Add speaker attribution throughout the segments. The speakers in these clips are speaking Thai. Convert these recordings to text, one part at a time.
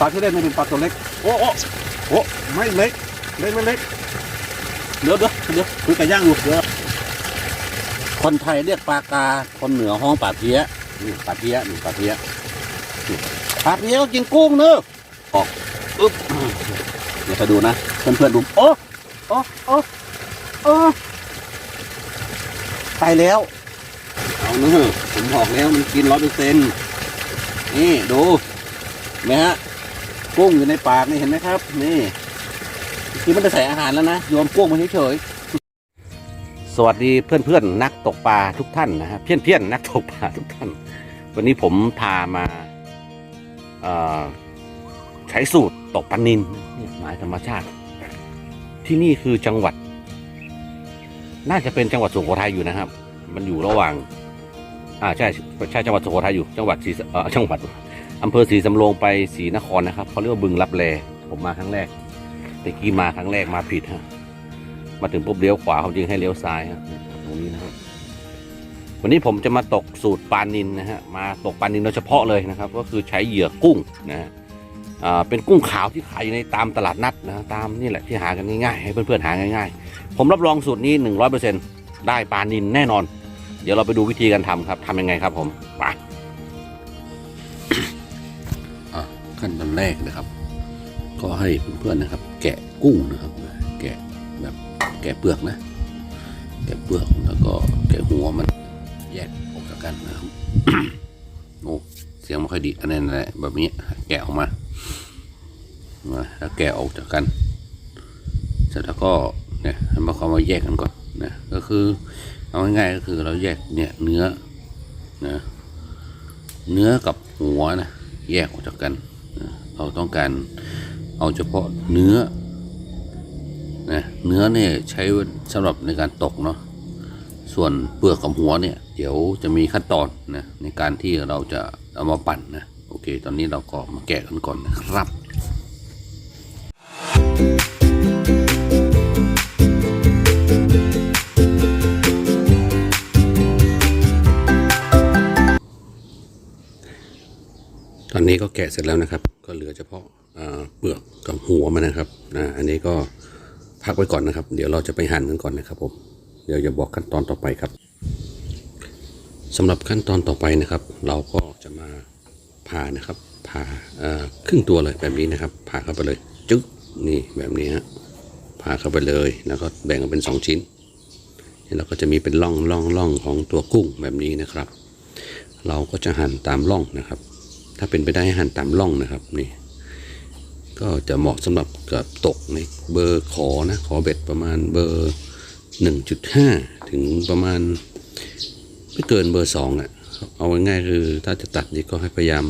Speaker 1: ปลาที่เล่นไม่เป็นปลาตัวเล็ก โอ้โอ้โอ้ไม่เล็กเล็กไม่เล็กเดี๋ยวเดี๋ยวเดี๋ยวคุยกับย่างอยู่เดี๋ยวคนไทยเรียกปลากา คนเหนือห้องปลาเพี้ยนี่ปลาเพี้ยนี่ปลาเพี้ยปลาเพี้ยก็กินกุ้งเนอะออกอึ๊บเดี๋ยวไปดูนะเพื่อนเพื่อนๆดูโอ้โอ้โอ้โอ้ไปแล้ว เอาเนอะผมบอกแล้วมันกินร้อยเปอร์เซ็นต์นี่ดูไหมฮะ กุ้งอยู่ในปากนี่เห็นไหมครับ นี่คือมันจะใส่อาหารแล้วนะโยนกุ้งมาเฉยๆสวัสดีเพื่อนๆนักตกปลาทุกท่านนะฮะเพี้ยนๆนักตกปลาทุกท่าน วันนี้ผมพามาใช้สูตรตกปลานินนี่หมายธรรมชาติ ที่นี่คือจังหวัด น่าจะเป็นจังหวัดสุโขทัยอยู่นะครับ มันอยู่ระหว่าง อ่าใช่ใช่จังหวัดสุโขทัยอยู่ จังหวัดศรีอ่อจังหวัด อำเภอศรีสำโรงไปศรีนครนะครับเขาเรียกว่าบึงรับแลผมมาครั้งแรกแต่กี้มาครั้งแรกมาผิดฮะมาถึงปุ๊บเลี้ยวขวาเขาจริงให้เลี้ยวซ้ายฮะตรงนี้นะครับ วันนี้ผมจะมาตกสูตรปลานินนะฮะมาตกปลานินโดยเฉพาะเลยนะครับ ก็คือใช้เหยื่อกุ้งนะฮะเป็นกุ้งขาวที่ขายอยู่ในตามตลาดนัดนะตามนี่แหละที่หากันง่ายๆให้เพื่อนๆหาง่ายๆ ผมรับรองสูตรนี้หนึ่งร้อยเปอร์เซ็นได้ปลานินแน่นอน เดี๋ยวเราไปดูวิธีการทำครับทำยังไงครับผมไป ขั้นตอนแรกนะครับ ก็ให้เพื่อนๆนะครับ แกะกุ้งนะครับ แกะแบบแกะเปลือกนะ แกะเปลือกแล้วก็แกะหัวมันแยกออกจากกันนะครับโอ้เสียงไม่ค่อยดีอันนั้นแหละแบบนี้แกะออกมาแล้วแกะออกจากกันเสร็จแล้วก็เนี่ยให้มาเขามาแยกกันก่อนนะก็คือเอาง่ายๆก็คือเราแยกเนี่ยเนื้อนะเนื้อกับหัวนะแยกออกจากกัน เราต้องการเอาเฉพาะเนื้อนะเนื้อเนี่ยใช้สำหรับในการตกเนาะส่วนเปลือกกับหัวเนี่ย เดี๋ยวจะมีขั้นตอนนะในการที่เราจะเอามาปั่นนะโอเค ตอนนี้เราก็มาแกะกันก่อนนะครับต อนนี้ก็แกะเสร็จแล้วนะครับ ก็เหลือเฉพาะเปลือกกับหัวมันนะครับนะอันนี้ก็พักไว้ก่อนนะครับ เดี๋ยวเราจะไปหั่นกันก่อนนะครับผมเดี๋ยวจะบอกขั้นตอนต่อไปครับสำหรับขั้นตอนต่อไปนะครับ เราก็จะมาผ่านะครับผ่าครึ่งตัวเลยแบบนี้นะครับผ่าเข้าไปเลยจึ๊กนี่แบบนี้ฮะผ่าเข้าไปเลยแล้วก็แบ่งออกเป็นสองชิ้นแล้วก็จะมีเป็นร่องร่องร่องของตัวกุ้งแบบนี้นะครับ เราก็จะหั่นตามร่องนะครับ ถ้าเป็นไปได้ให้หั่นตามร่องนะครับนี่ก็จะเหมาะสำหรับกับตกในเบอร์ขอนะขอเบ็ดประมาณเบอร์ 1.5 ถึงประมาณไม่เกินเบอร์2อะเอาง่ายๆคือถ้าจะตัดนี่ก็ให้พยายาม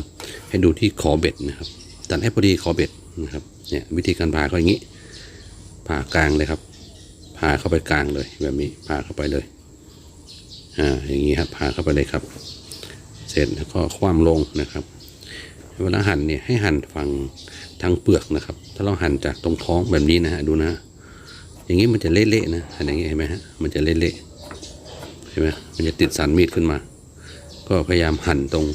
Speaker 1: ให้ดูที่ขอเบ็ดนะครับตัดให้พอดีขอเบ็ดนะครับเนี่ยวิธีการผ่าก็อย่างนี้ ผ่ากลางเลยครับผ่าเข้าไปกลางเลยแบบนี้ผ่าเข้าไปเลยอ่าอย่างนี้ครับผ่าเข้าไปเลยครับ เสร็จแล้วก็คว่ำลงนะครับ เวลาหั่นเนี่ยให้หั่นฝั่งทางเปลือกนะครับ ถ้าเราหั่นจากตรงท้องแบบนี้นะฮะดูนะ อย่างนี้มันจะเละๆนะหั่นอย่างนี้เห็นไหมฮะมันจะเละๆเห็นไหมมันจะติดสันมีดขึ้นมา ก็พยายามหั่นตรง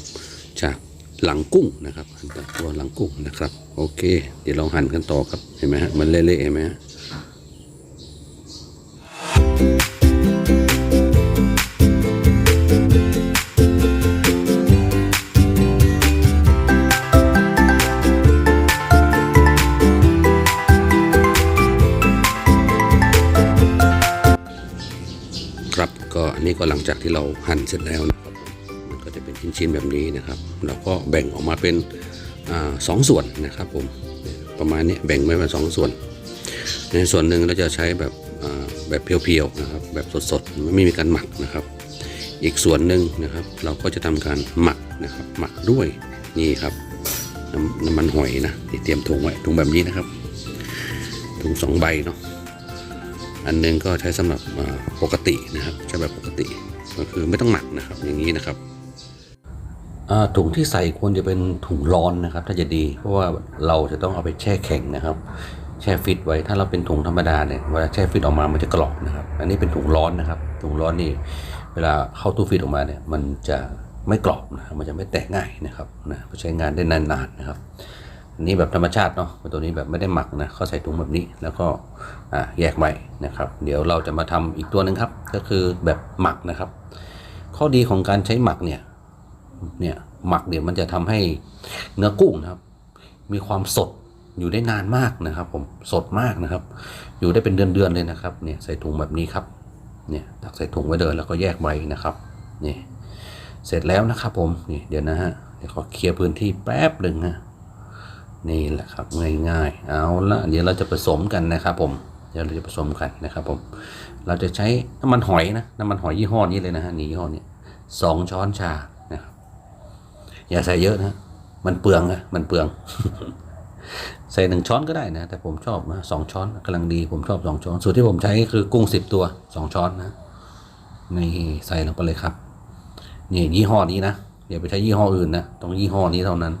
Speaker 1: จากหลังกุ้งนะครับหั่นจากตัวหลังกุ้งนะครับ โอเค เดี๋ยวเราหั่นกันต่อครับเห็นไหมฮะมันเละๆเห็นไหมฮะ นี้ก็หลังจากที่เราหั่นเสร็จแล้วนะครับมันก็จะเป็นชิ้นๆแบบนี้นะครับเราก็แบ่งออกมาเป็นอสองส่วนนะครับผมประมาณนี้แบ่งไว้เป็นสองส่วน ในส่วนหนึ่งเราจะใช้แบบแบบเพียวๆนะครับแบบสดๆไม่มีการหมักนะครับ อีกส่วนหนึ่งนะครับ เราก็จะทำการหมักนะครับ หมักด้วยนี่ครับน้ำน้ำมันหอยนะที่เตรียมถุงไว้ถุงแบบนี้นะครับถุงสองใบเนาะ อันหนึงก็ใช้สำหรับปกตินะครับใช้แบบปกติก็คือไม่ต้องหมักนะครับ อย่างนี้นะครับถุงที่ใส่ควรจะเป็นถุงร้อนนะครับ ถ้าจะดี เพราะว่าเราจะต้องเอาไปแช่แข็งนะครับ แช่ฟิตไว้ถ้าเราเป็นถุงธรรมดาเนี่ยเวลาแช่ฟิตออกมามันจะกรอบนะครับ อันนี้เป็นถุงร้อนนะครับ ถุงร้อนนี่เวลาเข้าตู้ฟิตออกมาเนี่ยมันจะไม่กรอบนะบมันจะไม่แตกง่ายนะครับนะใช้งานได้นานๆนะครับ นนี้แบบธรรมชาติเนาะตัวนี้แบบไม่ได้หมักนะเขาใส่ถุงแบบนี้แล้วก็แยกไว้นะครับ เดี๋ยวเราจะมาทำอีกตัวหนึ่งครับ ก็คือแบบหมักนะครับ ข้อดีของการใช้หมักเนี่ยเนี่ยหมักเดี๋ยวมันจะทำให้เนื้อกุ้งนะครับ มีความสดอยู่ได้นานมากนะครับ ผมสดมากนะครับ อยู่ได้เป็นเดือนๆเลยนะครับเนี่ยใส่ถุงแบบนี้ครับเนี่ยตักใส่ถุงไว้เดินแล้วก็แยกไว้นะครับนี่เสร็จแล้วนะครับผมนี่เดี๋ยวนะฮะเดี๋ยวขอเคลียร์พื้นที่แป๊บหนึ่งฮะ นี่แหละครับง่ายๆเอาละเดี๋ยวเราจะผสมกันนะครับผมเดี๋ยวเราจะผสมกันนะครับผม เราจะใช้น้ำมันหอยนะน้ำมันหอยยี่ห้อนี้เลยนะฮะนี่ยี่ห้อนี้สองช้อนชานะครับอย่าใส่เยอะนะมันเปลืองนะมันเปลือง ใส่หนึ่งช้อนก็ได้นะ แต่ผมชอบนะสองช้อนกำลังดีผมชอบสองช้อนสูตรที่ผมใช้คือกุ้งสิบตัวสองช้อนนะนี่ใส่ลงไปเลยครับนี่ยี่ห้อนี้นะอย่าไปใช้ยี่ห้ออื่นนะต้องยี่ห้อนี้เท่านั้น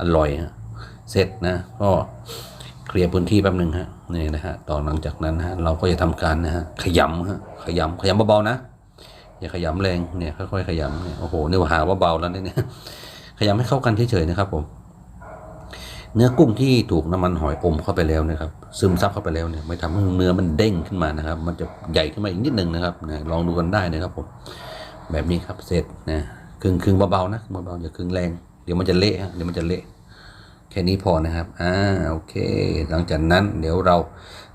Speaker 1: อร่อยฮะเสร็จนะก็เคลียร์พื้นที่แป๊บหนึ่งฮะนี่นะฮะต่อหลังจากนั้นฮะเราก็จะทำการนะฮะขยำฮะขยำขยำเบาๆนะอย่าขยำแรงเนี่ยค่อยๆขยำเนี่ยโอ้โหนี่ว่าหาว่าเบาแล้วเนี่ยขยำให้เข้ากันเฉยๆนะครับผมเนื้อกุ้งที่ถูกน้ำมันหอยอมเข้าไปแล้วนะครับ ซึมซับเข้าไปแล้วเนี่ยไม่ทำให้เนื้อมันเด้งขึ้นมานะครับ มันจะใหญ่ขึ้นมาอีกนิดนึงนะครับนะลองดูกันได้นะครับผมแบบนี้ครับเสร็จนะครึ่งครึ่งเบาๆนะเบาๆอย่าครึ่งแรง เดี๋ยวมันจะเละเดี๋ยวมันจะเละแค่นี้พอนะครับอ่าโอเค หลังจากนั้นเดี๋ยวเรา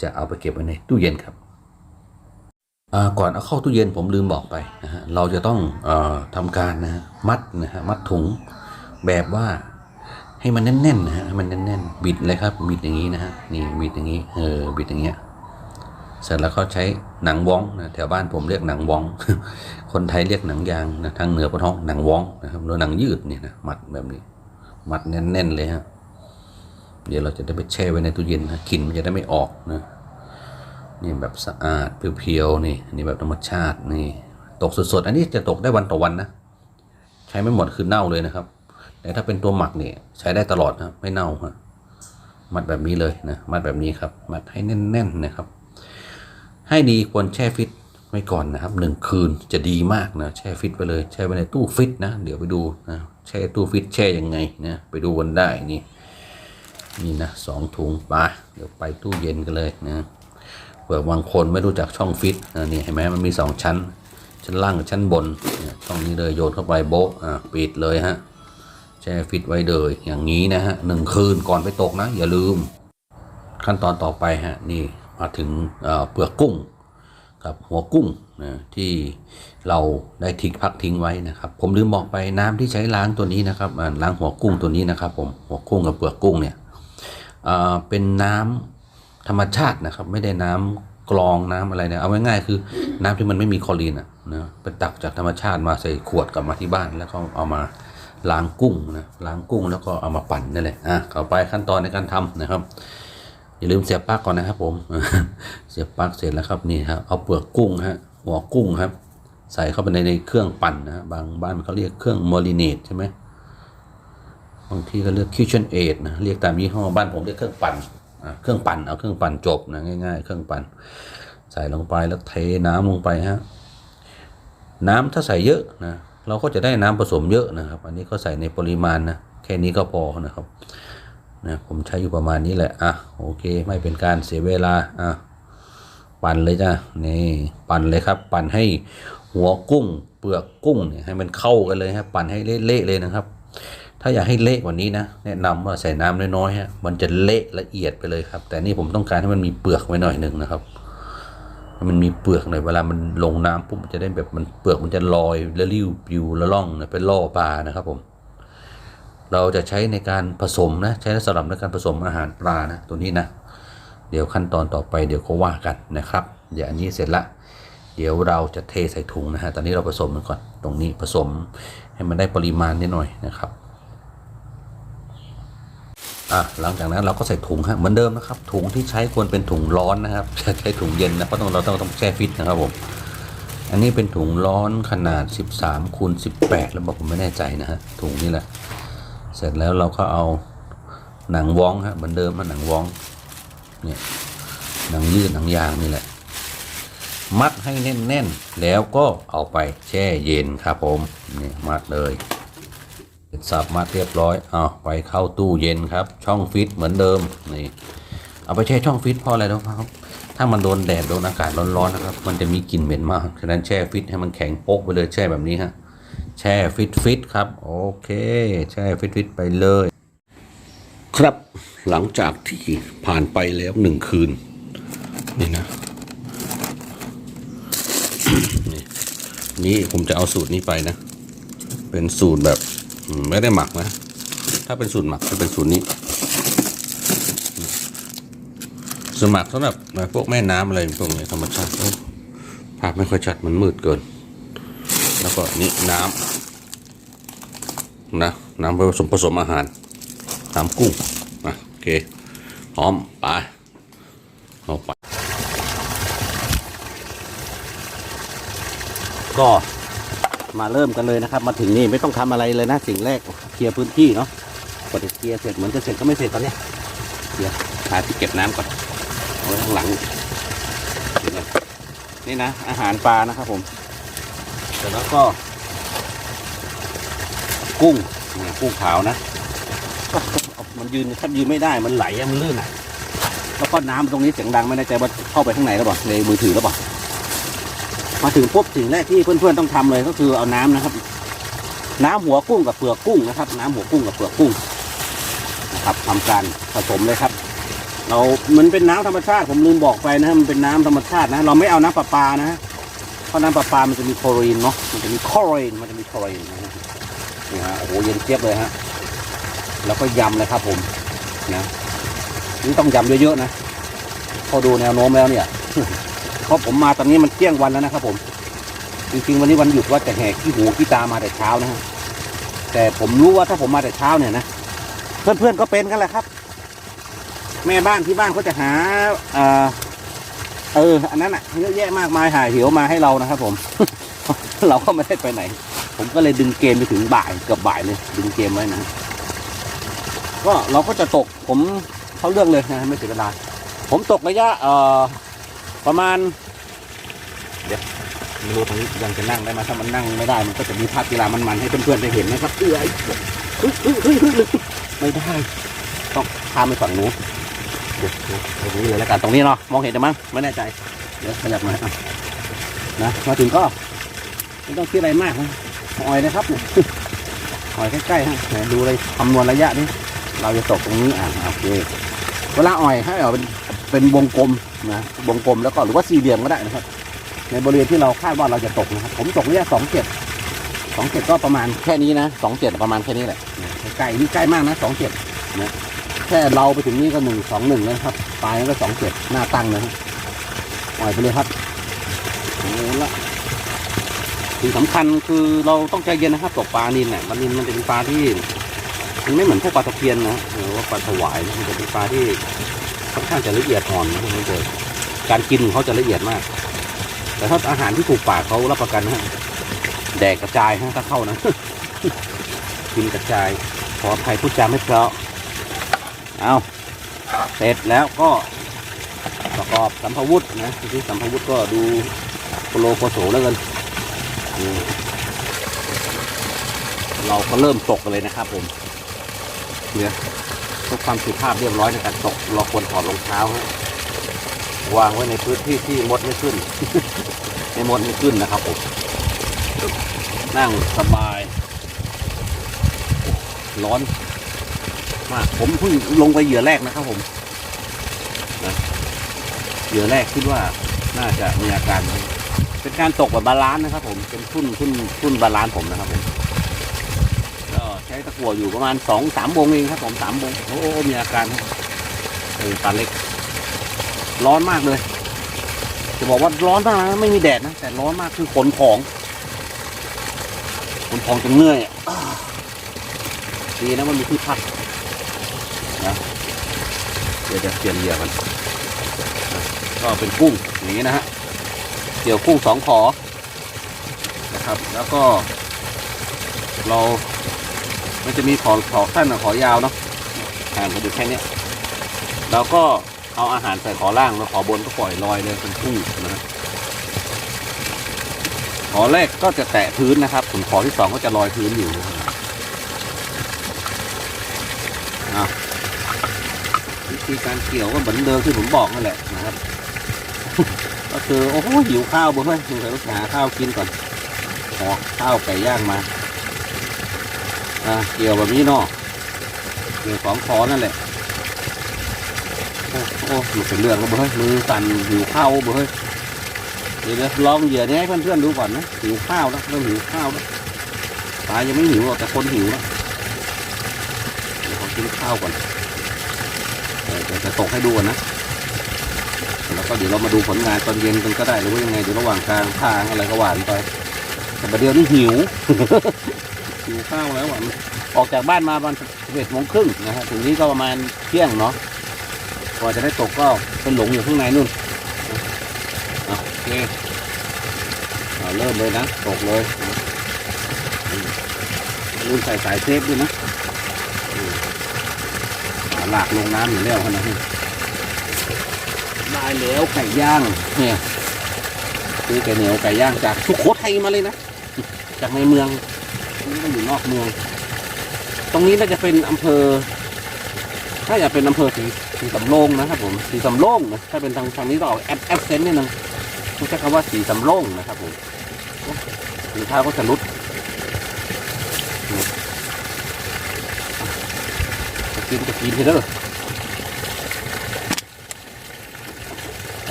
Speaker 1: จะเอาไปเก็บไว้ในตู้เย็นครับอ่าก่อนเอาเข้าตู้เย็นผมลืมบอกไปนะฮะเราจะต้องเอ่อทำการนะฮะมัดนะฮะมัดถุงแบบว่าให้มันแน่นๆนะฮะให้มันแน่นๆบิดเลยครับบิดอย่างนี้นะฮะนี่บิดอย่างนี้เออบิดอย่างเงี้ย เสร็จแล้วก็ใช้หนังว้องนะแถวบ้านผมเรียกหนังว้อง คนไทยเรียกหนังยางนะทางเหนือปะท้องหนังว้องนะครับหรือหนังยืดเนี่ยนะมัดแบบนี้ มัดแน่นๆเลยฮะเดี๋ยวเราจะได้ไปแช่ไว้ในตู้เย็นนะกลิ่นมันจะได้ไม่ออกนะนี่แบบสะอาดเพียวๆนี่นนี่แบบธรรมชาตินี่ ตกสดๆ อันนี้จะตกได้วันต่อวันนะใช้ไม่หมดคือเน่าเลยนะครับ แต่ถ้าเป็นตัวหมักเนี่ยใช้ได้ตลอดนะไม่เน่าฮะมัดแบบนี้เลยนะมัดแบบนี้ครับ มัดให้แน่นๆนะครับ ให้ดีควรแช่ฟิตไว้ก่อนนะครับหนึ่งคืนจะดีมากนะแช่ฟิตไปเลยแช่ไว้ในตู้ฟิตนะเดี๋ยวไปดูนะแช่ตู้ฟิตแช่ยังไงนะไปดูกันได้นี่นี่นะสองถุงไปเดี๋ยวไปตู้เย็นกันเลยนะเผื่อบางคนไม่รู้จักช่องฟิตนะนี่เห็นไหมมันมีสองชั้น ชั้นล่างกับชั้นบนเนี่ยช่องนี้เลยโยนเข้าไปโบ๊ะอะปิดเลยฮะแช่ฟิตไว้เลยอย่างนี้นะฮะหนึ่งคืนก่อนไปตกนะอย่าลืมขั้นตอนต่อไปฮะนี่ มาถึงเปลือกกุ้งกับหัวกุ้งนะที่เราได้ทิ้งพักทิ้งไว้นะครับ ผมลืมบอกไปน้ำที่ใช้ล้างตัวนี้นะครับล้างหัวกุ้งตัวนี้นะครับ ผมหัวกุ้งกับเปลือกกุ้งเนี่ยเป็นน้ำธรรมชาตินะครับ ไม่ได้น้ำกรองน้ำอะไรเนี่ยเอาง่ายๆคือน้ำที่มันไม่มีคลอรีนอะนะไปตักจากธรรมชาติมาใส่ขวดกลับมาที่บ้าน แล้วก็เอามาล้างกุ้งนะล้างกุ้งแล้วก็เอามาปั่นนั่นแหละอะเข้าไปขั้นตอนในการทำนะครับ อย่าลืมเสียบปลั๊กก่อนนะครับ ผม เสียบปลั๊กเสร็จแล้วครับนี่ครับเอาเปลือกกุ้งฮะหัวกุ้งครับ ใส่เข้าไปในในเครื่องปั่นนะบางบ้านเขาเรียกเครื่องมอลิเนตใช่ไหมบางที่ก็เรียก Kitchen Aid นะเรียกตามยี่ห้อบ้านผมเรียกเครื่องปั่นเครื่องปั่นเอาเครื่องปั่นจบนะง่าย ๆ เครื่องปั่นใส่ลงไปแล้วเทน้ำลงไปฮะน้ำถ้าใส่เยอะนะเราก็จะได้น้ำผสมเยอะนะครับ อันนี้ก็ใส่ในปริมาณนะแค่นี้ก็พอนะครับ นะผมใช้อยู่ประมาณนี้แหละอะโอเคไม่เป็นการเสียเวลาอะปั่นเลยจ้ะนี่ปั่นเลยครับ ปั่นให้หัวกุ้ง เปลือกกุ้งเนี่ยให้มันเข้ากันเลยครับปั่นให้เละๆเลยนะครับ ถ้าอยากให้เละกว่านี้นะแนะนำว่าใส่น้ำน้อยๆฮะมันจะเละละเอียดไปเลยครับ แต่นี่ผมต้องการให้มันมีเปลือกไว้หน่อยหนึ่งนะครับมันมีเปลือกหน่อยเวลามันลงน้ำปุ๊บมันจะได้แบบมันเปลือกมันจะลอยและลิ้วปิวละล่องนะเป็นล่อปลานะครับผม เราจะใช้ในการผสมนะใช้สำหรับในการผสมอาหารปลานะตัวนี้นะเดี๋ยวขั้นตอนต่อไปเดี๋ยวเขาว่ากันนะครับ เดี๋ยวอันนี้เสร็จละเดี๋ยวเราจะเทใส่ถุงนะฮะตอนนี้เราผสมมันก่อนตรงนี้ผสมให้มันได้ปริมาณนิดหน่อยนะครับอะหลังจากนั้นเราก็ใส่ถุงฮะเหมือนเดิมนะครับ ถุงที่ใช้ควรเป็นถุงร้อนนะครับจะใช้ถุงเย็นนะเพราะต้องเราต้องต้องแช่ฟิตนะครับผมอันนี้เป็นถุงร้อนขนาด 13คูณ18 แล้วบอกผมไม่แน่ใจนะฮะถุงนี่แหละ ร็จแล้วเราก็เอาหนังว้องฮะเหมือนเดิมมันหนังว้องเนี่ยหนังยืดหนังยางนี่แหละ มัดให้แน่นๆ แล้วก็เอาไปแช่เย็นครับผมนี่มัดเลยสับมาเรียบร้อยเอาไปเข้าตู้เย็นครับ ช่องฟิตเหมือนเดิมนี่เอาไปแช่ช่องฟิตเพราะอะไรรู้ครับ ถ้ามันโดนแดดโดนอากาศร้อนๆนะครับ มันจะมีกลิ่นเหม็นมากฉะนั้นแช่ฟิตให้มันแข็งโป๊กไปเลยแช่แบบนี้ฮะ แช่ฟิตฟิตครับ โอเค แช่ฟิตฟิตไปเลย ครับหลังจากที่ผ่านไปแล้วหนึ่งคืน นี่นะนี่นี่ผมจะเอาสูตรนี้ไปนะ เป็นสูตรแบบไม่ได้หมักนะ ถ้าเป็นสูตรหมักจะเป็นสูตรนี้สูตรหมักสำหรับพวกแม่น้ำอะไรพวกนี้ธรรมชาติภาพไม่ค่อยชัดมันมืดเกิน แล้วก็นี่น้ำ นะน้ำผสมผสมอาหารน้ำกุ้งอะโอเคพร้อมไปเอาไปก็มาเริ่มกันเลยนะครับ มาถึงนี่ไม่ต้องทำอะไรเลยนะสิ่งแรกเคลียร์พื้นที่เนาะกว่าจะเคลียร์เสร็จเหมือนจะเสร็จก็ไม่เสร็จตอนนี้เคลียร์หาที่เก็บน้ำก่อนเอาไว้ข้างหลัง นี่นะอาหารปลานะครับผมเสร็จแล้วก็ กุ้งเนี่ยกุ้งขาวนะมันยืนแทบยืนไม่ได้มันไหลอะมันลื่นอะแล้วก็น้ำตรงนี้เสียงดังไม่แน่ใจว่าเข้าไปข้างในแล้วเปล่าในมือถือแล้วเปล่ามาถึงปุ๊บสิ่งแรกที่เพื่อนๆต้องทำเลยก็คือเอาน้ำนะครับ น้ำหัวกุ้งกับเปลือกกุ้งนะครับ น้ำหัวกุ้งกับเปลือกกุ้งนะครับทำการผสมเลยครับ เรา มันเป็นน้ำธรรมชาติผมลืมบอกไปนะมันเป็นน้ำธรรมชาตินะ เราไม่เอาน้ำประปานะเพราะน้ำประปามันจะมีคลอรีนเนาะมันจะมีคลอรีนมันจะมีคลอรีนนะฮะ นี่ฮะโอ้โหเย็นเจี๊ยบเลยฮะแล้วก็ยำเลยครับผมนะนี่ต้องยำเยอะๆนะพอดูแนวโน้มแล้วเนี่ยเพราะผมมาตอนนี้มันเที่ยงวันแล้วนะครับ ผม จริงๆวันนี้วันหยุดว่าจะแหกขี้หูขี้ตามาแต่เช้านะฮะแต่ผมรู้ว่าถ้าผมมาแต่เช้าเนี่ยนะเพื่อนๆก็เป็นกันแหละครับ แม่บ้านที่บ้านเขาจะหาเออเอออันนั้นอะเยอะแยะมากมายหาเหวมาให้เรานะครับ ผม เราก็ไม่ได้ไปไหน ผมก็เลยดึงเกมไปถึงบ่ายเกือบบ่ายเลยดึงเกมไว้นะ ก็เราก็จะตกผมเขาเลือกเลยนะไม่เสียเวลา ผมตกระยะเอ่อประมาณ เดี๋ยวไม่รู้ตรงนี้ยังจะนั่งได้ไหมถ้ามันนั่งไม่ได้มันก็จะมีภาพกีฬามันๆให้เพื่อนๆได้เห็นนะครับเอ้ยเฮ้ยเฮ้ยเฮ้ยเฮ้ยไม่ได้ต้องข้ามไปฝั่งนู้นเดี๋ยวเดี๋ยวตรงนี้เลยแล้วกันตรงนี้เนาะมองเห็นได้มั้งไม่แน่ใจเดี๋ยวขยับมาอะนะมาถึงก็ไม่ต้องคิดอะไรมากนะ อ่อยนะครับเนี่ยอ่อยใกล้ๆฮะไหนดูเลยคำนวณระยะนี่เราจะตกตรงนี้อะโอเคเวลาอ่อยให้อ่อยเป็นเป็นวงกลมนะวงกลมแล้วก็หรือว่าสี่เหลี่ยมก็ได้นะครับ ในบริเวณที่เราคาดว่าเราจะตกนะครับ ผมตกเนี่ยสองเจ็ดสองเจ็ดก็ประมาณแค่นี้นะสองเจ็ดประมาณแค่นี้แหละใกล้นี่ใกล้มากนะสองเจ็ดนะแค่เราไปถึงนี่ก็หนึ่งสองหนึ่งแล้วครับปลายก็สองเจ็ดหน้าตั้งนะฮะปล่อยไปเลยครับโอ้ละ สิ่งสำคัญคือเราต้องใจเย็นนะครับตกปลานินเนี่ยปลานินมันจะเป็นปลาที่ มันไม่เหมือนพวกปลาตะเพียนนะหรือว่าปลาถวายนะมันจะเป็นปลาที่ค่อนข้างจะละเอียดอ่อนนะคุณผู้ชมการกินเขาจะละเอียดมาก แต่ถ้าอาหารที่ถูกปากเขารับประกันนะฮะแดกกระจายฮะถ้าเข้านะกินกระจายขออภัยพูดจาไม่เพราะเอาเสร็จแล้วก็ประกอบสัมภวุธนะที่สัมภวุธก็ดูโปโลโคโสแล้วกัน เราก็เริ่มตกกันเลยนะครับผมเนี่ยเพื่อความสุภาพเรียบร้อยในการตก เราควรถอดรองเท้าฮะวางไว้ในพื้นที่ที่มดไม่ขึ้นให้มดไม่ขึ้นนะครับผมนั่งสบาย ร้อนมากผมเพิ่งลงไปเหยื่อแรกนะครับผมนะเหยื่อแรกคิดว่าน่าจะมีอาการ เป็นการตกแบบบาลานซ์นะครับผมเป็นทุ่นทุ่นทุ่นบาลานซ์ผมนะครับผมก็ใช้ตะกั่วอยู่ประมาณสองสามวงเองครับผมสามวงโอ้โอ้มีอาการครับเออปลาเล็ก ร้อนมากเลย จะบอกว่าร้อนมากนะไม่มีแดดนะแต่ร้อนมากคือขนของขนของจนเหนื่อยดีนะมันมีที่พักนะเดี๋ยวจะเปลี่ยนเหยื่อกันก็เป็นกุ้งอย่างนี้นะฮะ เกี่ยวกุ้งสองขอนะครับ แล้วก็ เรา มันจะมีขอขอสั้นกับขอยาวเนาะห่างกันอยู่แค่นี้ยเราก็เอาอาหารใส่ขอล่างแล้วขอบนก็ปล่อยลอยเลยเป็นกุ้งนะขอแรกก็จะแตะพื้นนะครับส่วนขอที่สองก็จะลอยพื้นอยู่นะครับอ้าววิธีการเกี่ยวก็เหมือนเดิมที่ผมบอกนั่นแหละนะครับ คือ โอ้โหหิวข้าวบ่เฮ้ยสงสัยต้องหาข้าวกินก่อนขอข้าวไก่ย่างมาอ่าเกี่ยวแบบนี้เนาะเกี่ยวของคอนั่นแหละโอ้โอ้มันเป็นเรื่องแล้วบ่เฮ้ยมือสั่นหิวข้าวบ่เฮ้ยเดี๋ยวเดี๋ยวลองเหยื่อนี้ให้เพื่อนๆดูก่อนนะหิวข้าวแล้วเริ่มหิวข้าวแล้วปลายังไม่หิวหรอกแต่คนหิวแล้วเดี๋ยวขอกินข้าวก่อนเดี๋ยวจะตกให้ดูก่อนนะ แล้วก็เดี๋ยวเรามาดูผลงานตอนเย็นกันก็ได้หรือว่ายังไงเดี๋ยวระหว่างกลางทางอะไรก็หวานไปแต่ประเดี๋ยวนี้หิวหิวข้าวแล้วอะมันออกจากบ้านมาประมาณสิบเอ็ดโมงครึ่งนะฮะถึงนี้ก็ประมาณเที่ยงเนาะกว่าจะได้ตกก็เป็นหลงอยู่ข้างในนู่นอะโอเคเริ่มเลยนะตกเลยนะอืมลืมใส่สายเซฟด้วยนะอืมอ่าลากลงน้ำอยู่แล้วขนาดนี้ ได้แล้วไก่ย่างเนี่ยซื้อไก่เหนียวไก่ย่างจากสุโขทัยมาเลยนะจากในเมืองนี่ก็อยู่นอกเมือง ตรงนี้น่าจะเป็นอำเภอถ้าอยากเป็นอำเภอสีสีสำโรงนะครับผมสีสำโรงนะถ้าเป็นทางทางนี้ต้องเอาแอปแอปเซนต์นิดนึงต้องใช้คำว่าสีสำโรงนะครับผมหรือท้าก็จะลุดจะกินจะกินเถอะ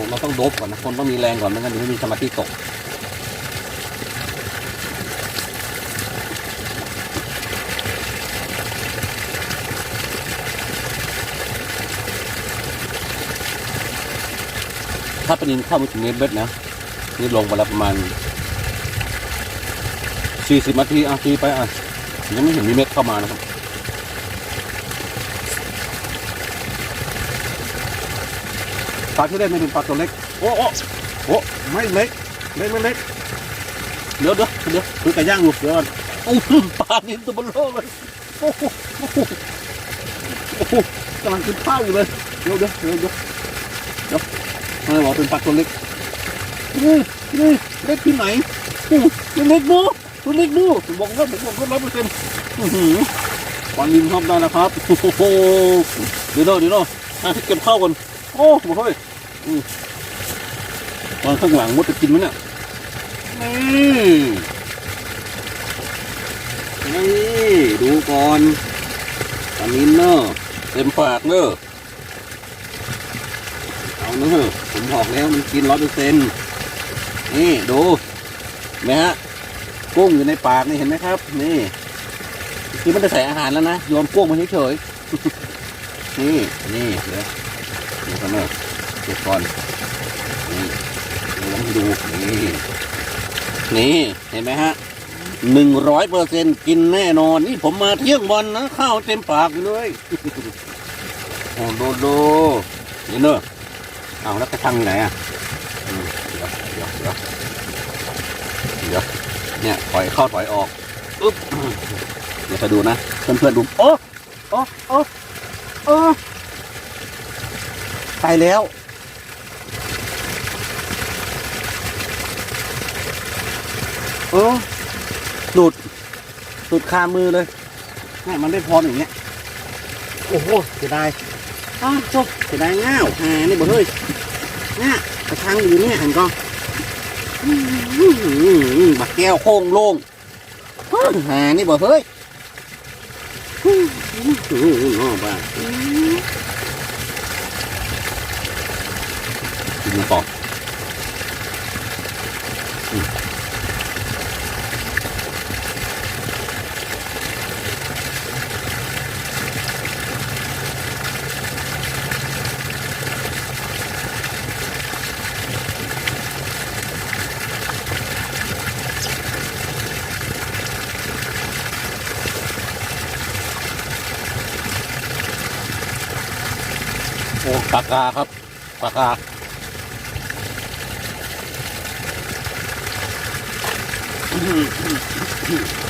Speaker 1: เราเราต้องโดบก่อนนะคนต้องมีแรงก่อนไม่งั้นเดี๋ยวไม่มีสมาธิตกถ้าเป็นนินเข้ามาถึงเมตรเบ็ดนะนี่ลงไปแล้วประมาณสี่สิบนาทีอะทีไปอะยังไม่เห็นมีเม็ดเข้ามานะครับ ลาที่เล่นไม่เป็นปลาตัวเล็ก โอ้โอ้โอ้ไม่เล็ก เล็กไม่เล็ก เดี๋ยวเดี๋ยวเดี๋ยวคือไก่ย่างอยู่เดี๋ยวก่อนโอ้โหปลานี่ตัวเบลโลเลยโอ้โหโอ้โหโอ้โหกำลังกินข้าวอยู่เลย เดี๋ยวเดี๋ยวเดี๋ยวเดี๋ยวเดี๋ยวทำไมบอกเป็นปลาตัวเล็กนี่นี่เล็กที่ไหนโอ้โหตัวเล็กดูตัวเล็กดูผมบอกว่าผมบอกว่าร้อยเปอร์เซ็นต์อื้อหือปลานินครับได้แล้วครับ โอ้โหเดี๋ยวเดี๋ยวเดี๋ยวอะเก็บข้าวก่อน โอ้โหเฮ้ย อืมตอนข้างหลังมดจะกินไหมเนี่ยนี่นี่ดูก่อนตอนนี้เนอะเต็มปากเนอะเอาเนอะผมบอกแล้วมันกินร้อยเปอร์เซ็นต์นี่ดูเห็นไหมฮะกุ้งอยู่ในปากนี่เห็นไหมครับ นี่คือมันจะใส่อาหารแล้วนะโยนกุ้งมาเฉยๆนี่นี่เดี๋ยวดูกันเนอะ เก็บก่อนนี่ลองดูนี่นี่เห็นไหมฮะหนึ่งร้อยเปอร์เซ็นกินแน่นอน นี่ผมมาเที่ยงวันนะข้าวเต็มปากเลยโอ้โดโดนี่เนอะเอาแล้วกระชังไหนอะเดี๋ยวเดี๋ยวเดี๋ยวเดี๋ยวเนี่ยถอยเข้าถอยออกอึ๊บเดี๋ยวไปดูนะเพื่อนๆดูโอ้โอ้โอ้โอ้ไปแล้ว เออหลุดหลุดคามือเลยนี่มันได้พรออย่างเงี้ยโอ้โหเสียดายอ้าวโชคเสียดายง่าวหานี่บ่เฮ้ยเนี่ยกระชังอยู่เนี่ยห็นก็อื้อหือบักแก้วโค้งโล่งหานี่บ่เฮ้ยงอหือน้อบ้ากินมันต่ออืากาครับปากาอืม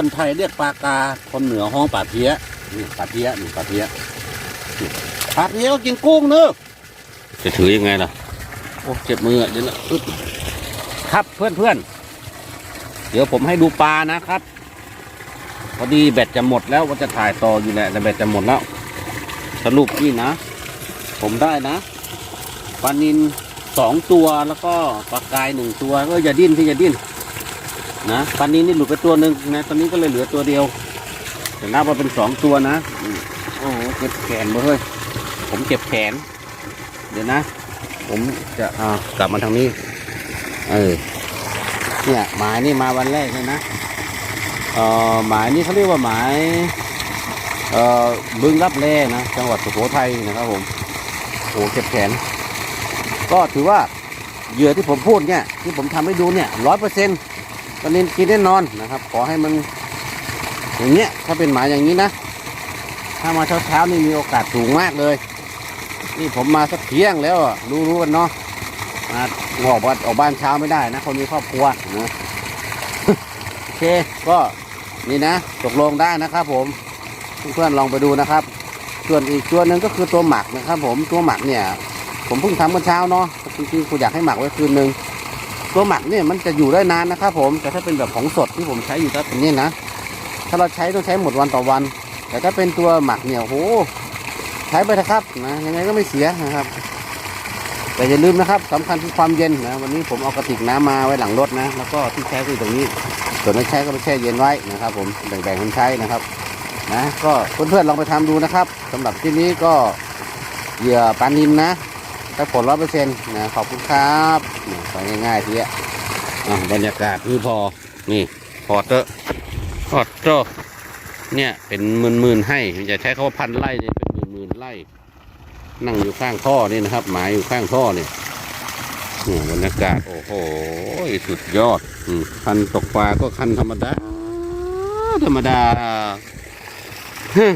Speaker 1: คนไทยเรียกปลากา คนเหนือห้องป่าเพี้ยนี่ป่าเพี้ยนี่ป่าเพี้ยนี่ป่าเพี้ยก็กินกุ้งเนอะจะถือยังไงล่ะ โอ้เจ็บมืออะเดี๋ยวนะอึ๊บครับเพื่อนเพื่อนๆเดี๋ยวผมให้ดูปลานะครับ พอดีแบตจะหมดแล้วว่าจะถ่ายต่ออยู่แหละแต่แบตจะหมดแล้ว สรุปนี่นะ ผมได้นะปลานินสองตัวแล้วก็ปลากายหนึ่งตัวก็อย่าดิ้นที่อย่าดิ้น นะปลานินนี่หลุดไปตัวหนึ่งนะตอนนี้ก็เลยเหลือตัวเดียว แต่นับว่าเป็นสองตัวนะโอ้โหเจ็บแขนเบ้ยผมเจ็บแขน เดี๋ยวนะ ผมจะอ่ากลับมาทางนี้เออเนี่ยหมายนี่มาวันแรกเลยนะเอ่อหมายนี่เขาเรียกว่าหมายเอ่อบึงรับแร่นะจังหวัดสุโขทัยนะครับผมโอ้เจ็บแขน ก็ถือว่าเหยื่อที่ผมพูดเนี่ยที่ผมทำให้ดูเนี่ยร้อยเปอร์เซ็นต์ ตอนนี้กินแน่นอนนะครับ ขอให้มัน อย่างเงี้ยถ้าเป็นหมาอย่างนี้นะ ถ้ามาเช้าๆนี่มีโอกาสสูงมากเลย นี่ผมมาสักเที่ยงแล้วรู้ๆกันเนาะมาออกบ้านออกบ้านเช้าไม่ได้นะคนมีครอบครัวนะโอเคก็นี่นะตกลงได้นะครับ ผมเพื่อนๆลองไปดูนะครับ ส่วนอีกตัวหนึ่งก็คือตัวหมักนะครับ ผมตัวหมักเนี่ย ผมเพิ่งทำเมื่อเช้าเนาะจริงๆคุณอยากให้หมักไว้คืนนึง ตัวหมักเนี่ยมันจะอยู่ได้นานนะครับผมแต่ถ้าเป็นแบบของสดที่ผมใช้อยู่ตอนนี้นะ ถ้าเราใช้ต้องใช้หมดวันต่อวัน แต่ถ้าเป็นตัวหมักเนี่ยโอ้โหใช้ไปเถอะครับนะยังไงก็ไม่เสียนะครับ แต่อย่าลืมนะครับสำคัญคือความเย็นนะวันนี้ผมเอากระติกน้ำมาไว้หลังรถนะ แล้วก็ที่ใช้ก็อยู่ตรงนี้ ส่วนไม่ใช้ก็ไปแช่เย็นไว้นะครับ ผมแบ่งๆกันใช้นะครับนะก็เพื่อนๆลองไปทำดูนะครับสำหรับที่นี้ก็เหยื่อปลานินนะ ได้ผลร้อยเปอร์เซ็นต์นะขอบคุณครับไปง่ายๆทีเดียวอะบรรยากาศคือพอ นี่พอเตอะพอเตอะเนี่ยเป็นหมื่นๆให้อย่าใช้คำว่าพันไร่เนี่ยเป็นหมื่นๆไร่ นั่งอยู่ข้างท่อนี่นะครับ หมายอยู่ข้างท่อเนี่ยนี่บรรยากาศโอ้โหสุดยอดอคันตกปลาก็คันธรรมดา ธรรมดาฮึ